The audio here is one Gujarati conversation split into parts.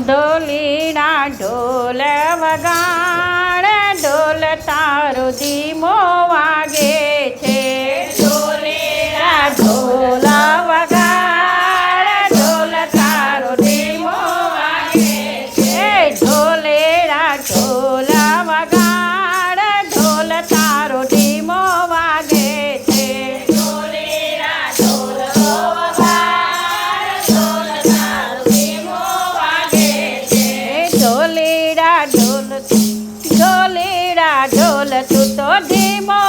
ઢોલીના ઢોલ વગાડ ઢોલ તારો ધીમો Lord, name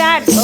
I don't.